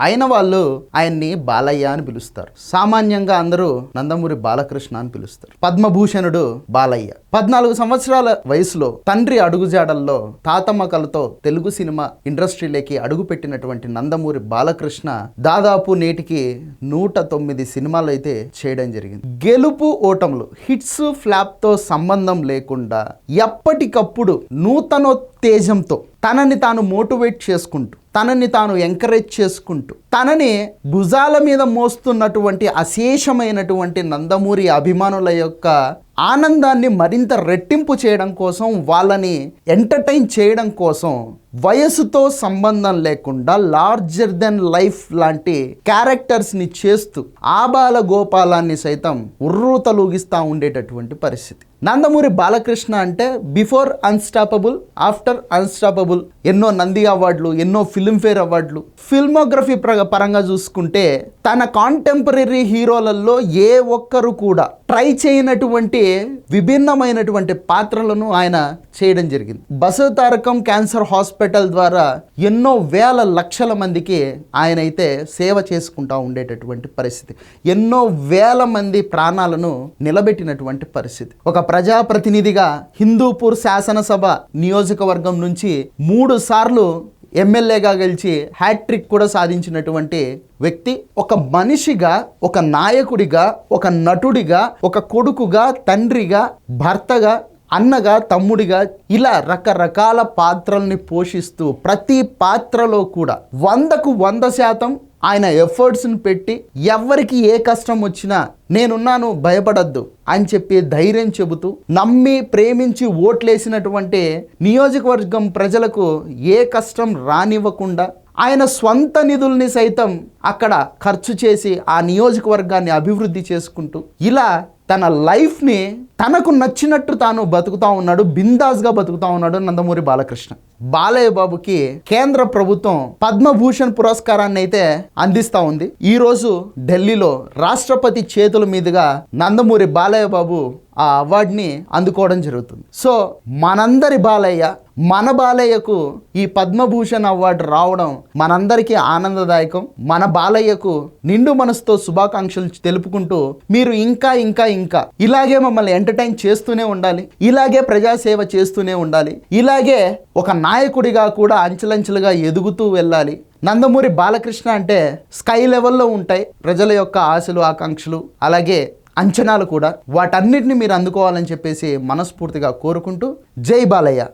అయిన వాళ్ళు ఆయన్ని బాలయ్య అని పిలుస్తారు. సామాన్యంగా అందరూ నందమూరి బాలకృష్ణ అని పిలుస్తారు. పద్మభూషణుడు బాలయ్య. పద్నాలుగు సంవత్సరాల వయసులో తండ్రి అడుగుజాడల్లో తాతమ్మ కలతో తెలుగు సినిమా ఇండస్ట్రీలోకి అడుగుపెట్టినటువంటి నందమూరి బాలకృష్ణ దాదాపు నేటికి నూట తొమ్మిది సినిమాలు అయితే చేయడం జరిగింది. గెలుపు ఓటములు హిట్స్ ఫ్లాప్తో సంబంధం లేకుండా ఎప్పటికప్పుడు నూతనోత్తేజంతో తనని తాను మోటివేట్ చేసుకుంటూ తనని తాను ఎంకరేజ్ చేసుకుంటూ తనని భుజాల మీద మోస్తున్నటువంటి అశేషమైనటువంటి నందమూరి అభిమానుల యొక్క ఆనందాన్ని మరింత రెట్టింపు చేయడం కోసం వాళ్ళని ఎంటర్టైన్ చేయడం కోసం వయసుతో సంబంధం లేకుండా లార్జర్ దెన్ లైఫ్ లాంటి క్యారెక్టర్స్ని చేస్తూ ఆబాల గోపాలాన్ని సైతం ఉర్రూతలూగిస్తూ ఉండేటటువంటి పరిస్థితి. నందమూరి బాలకృష్ణ అంటే బిఫోర్ అన్స్టాపబుల్ ఆఫ్టర్ అన్స్టాపబుల్ ఎన్నో నంది అవార్డులు ఎన్నో ఫిల్మ్ఫేర్ అవార్డులు. ఫిల్మోగ్రఫీ పరంగా చూసుకుంటే తన కాంటెంపరీ హీరోలలో ఏ ఒక్కరు కూడా ట్రై చేయనటువంటి విభిన్నమైనటువంటి పాత్రలను ఆయన చేయడం జరిగింది. బసవ తారకం క్యాన్సర్ హాస్పిటల్ ద్వారా ఎన్నో వేల లక్షల మందికి ఆయన అయితే సేవ చేసుకుంటా ఉండేటటువంటి పరిస్థితి. ఎన్నో వేల మంది ప్రాణాలను నిలబెట్టినటువంటి పరిస్థితి. ఒక ప్రజాప్రతినిధిగా హిందూపూర్ శాసనసభ నియోజకవర్గం నుంచి మూడు సార్లు ఎమ్మెల్యేగా గెలిచి హ్యాట్రిక్ కూడా సాధించినటువంటి వ్యక్తి ఒక మనిషిగా ఒక నాయకుడిగా ఒక నటుడిగా ఒక కొడుకుగా తండ్రిగా భర్తగా అన్నగా తమ్ముడిగా ఇలా రకరకాల పాత్రల్ని పోషిస్తూ ప్రతి పాత్రలో కూడా వందకు వంద శాతం ఆయన ఎఫర్ట్స్ని పెట్టి ఎవరికి ఏ కష్టం వచ్చినా నేనున్నాను భయపడద్దు అని చెప్పి ధైర్యం చెబుతూ నమ్మి ప్రేమించి ఓట్లేసినటువంటి నియోజకవర్గం ప్రజలకు ఏ కష్టం రానివ్వకుండా ఆయన స్వంత నిధుల్ని సైతం అక్కడ ఖర్చు చేసి ఆ నియోజకవర్గాన్ని అభివృద్ధి చేసుకుంటూ ఇలా తన లైఫ్ని తనకు నచ్చినట్టు తాను బతుకుతా ఉన్నాడు బిందాస్గా బతుకుతా ఉన్నాడు నందమూరి బాలకృష్ణ. బాలయ్య బాబుకి కేంద్ర ప్రభుత్వం పద్మభూషణ్ పురస్కారాన్ని అయితే అందిస్తూ ఉంది. ఈ రోజు ఢిల్లీలో రాష్ట్రపతి చేతుల మీదుగా నందమూరి బాలయ్య బాబు ఆ అవార్డుని అందుకోవడం జరుగుతుంది. సో మనందరి బాలయ్య మన బాలయ్యకు ఈ పద్మభూషణ్ అవార్డు రావడం మనందరికీ ఆనందదాయకం. మన బాలయ్యకు నిండు మనసుతో శుభాకాంక్షలు తెలుపుకుంటూ మీరు ఇంకా ఇంకా ఇంకా. ఇలాగే మమ్మల్ని ఎంటర్టైన్ చేస్తూనే ఉండాలి. ఇలాగే ప్రజాసేవ చేస్తూనే ఉండాలి. ఇలాగే ఒక నాయకుడిగా కూడా అంచెలంచెలుగా ఎదుగుతూ వెళ్ళాలి. నందమూరి బాలకృష్ణ అంటే స్కై లెవెల్లో ఉంటాయి ప్రజల యొక్క ఆశలు ఆకాంక్షలు అలాగే అంచనాలు కూడా. వాటన్నిటిని మీరు అందుకోవాలని చెప్పేసి మనస్ఫూర్తిగా కోరుకుంటూ జై బాలయ్య.